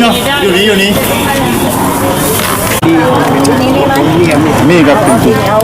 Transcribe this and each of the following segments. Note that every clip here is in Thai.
อยู่นี่อยู่นี่มีกับ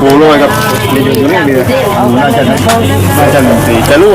ปูโรยกับมีอยู่อยู่นี่เดียวน่าจะน่าจะหนึ่งสีจะรู้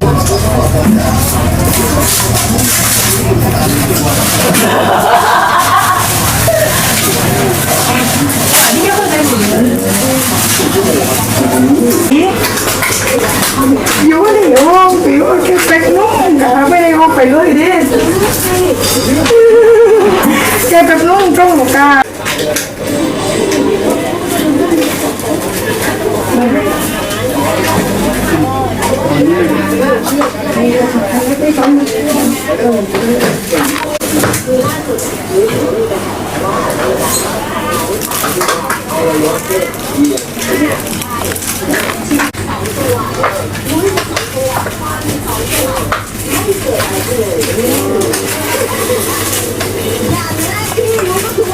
องไปเลยดิแกเป็กนุ่มตรง หนูกาก็ตัว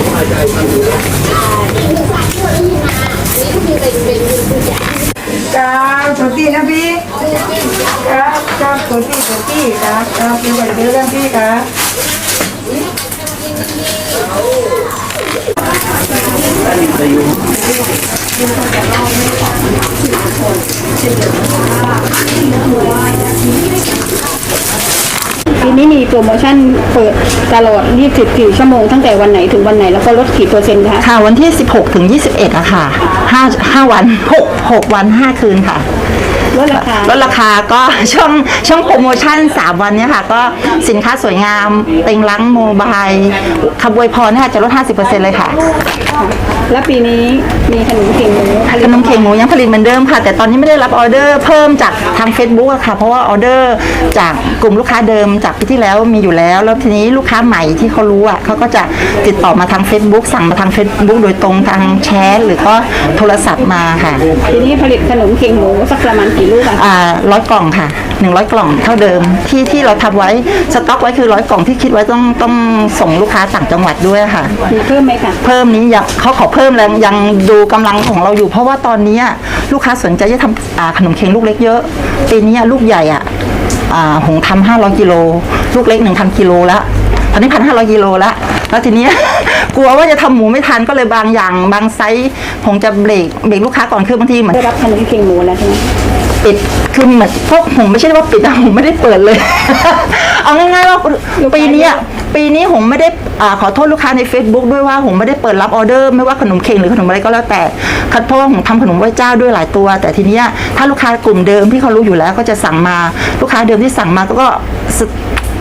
ครับตัวตีนะพี่ครับครับตัวตีตัวตีครับครับเดี๋ยวไปเจอกันพี่ครับ ปีนี้มีโปรโมชั่นเปิดตลอด 24 ชั่วโมงตั้งแต่วันไหนถึงวันไหน แล้วก็ลดกี่เปอร์เซ็นต์คะ ค่ะวันที่ 16 ถึง 21อะค่ะ5 5วัน 6 6 วัน 5 คืนค่ะ ลดราคาลดราคาก็ช่วงช่วงโปรโมชั่น 3 วันเนี้ยค่ะ ก็สินค้าสวยงามเต็งลังโมบายขบวยพรเนี่ยจะลด 50%เลยค่ะ และปีนี้มีขนมเข่งหมูผลิตขนมเข่งหมูยังผลิตเหมือนเดิมค่ะ แต่ตอนนี้ไม่ได้รับออเดอร์เพิ่มจากทาง Facebook อะค่ะ เพราะว่าออเดอร์จากกลุ่มลูกค้าเดิมจากปีที่แล้วมีอยู่แล้ว แล้วทีนี้ลูกค้าใหม่ที่เขารู้อะเขาก็จะติดต่อมาทาง Facebook สั่งมาทาง Facebook โดยตรงทางแชทหรือก็โทรศัพท์มาค่ะปีนี้ผลิตขนมเข่งหมูสักประมาณกี่ลูกอะอ่าร้อยกล่องค่ะหนึ่งร้อยกล่องเท่าเดิมที่ที่เราทำไว้สต็อกไว้คือร้อยกล่องที่คิดไว้ต้องต้องส่งลูกค้าต่างจังหวัดด้วยค่ะ มีเพิ่มไหมคะเพิ่มนี้ยังเขาขอเพิ่มแล้วยังดูกำลังของเราอยู่ เพราะว่าตอนนี้ลูกค้าสนใจจะทำอ่าขนมเค้งลูกเล็กเยอะปีนี้ลูกใหญ่อะอ่าหงทำห้าร้อยกิโลลูกเล็กหนึ่งพันกิโลแล้วตอนนี้พันห้าร้อยกิโลแล้วแล้วทีนี้ กลัวว่าจะทำหมูไม่ทันก็เลยบางอย่าง บางไซส์คงจะเบรกเบรกลูกค้าก่อนคือบางทีเหมือนได้รับขนมเข่งหมูแล้วใช่ไหมปิดคือเหมือนพวกผมไม่ใช่ว่าปิดนะผมไม่ได้เปิดเลย เอาง่ายๆว่าปีเนี้ยปีนี้ผมไม่ได้อาขอโทษลูกค้าใน Facebook ด้วยว่าผมไม่ได้เปิดรับออเดอร์ไม่ว่าขนมเค้กหรือขนมอะไรก็แล้วแต่ครับเพราะว่าผมทำขนมไหว้เจ้าด้วยหลายตัว แต่ทีเนี้ยถ้าลูกค้ากลุ่มเดิมที่เขารู้อยู่แล้วก็จะสั่งมาลูกค้าเดิมที่สั่งมาก็ส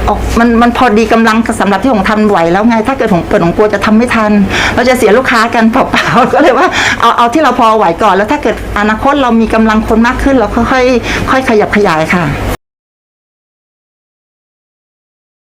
ออกมันมันพอดีกำลังสำหรับที่ผมทำไหวแล้วไง ถ้าเกิดผมเปิดผมกลัวจะทำไม่ทัน เราจะเสียลูกค้ากันเปล่าๆก็เลยว่าเอาเอาที่เราพอไหวก่อน แล้วถ้าเกิดอนาคตเรามีกำลังคนมากขึ้น เราค่อยๆค่อยขยับขยายค่ะ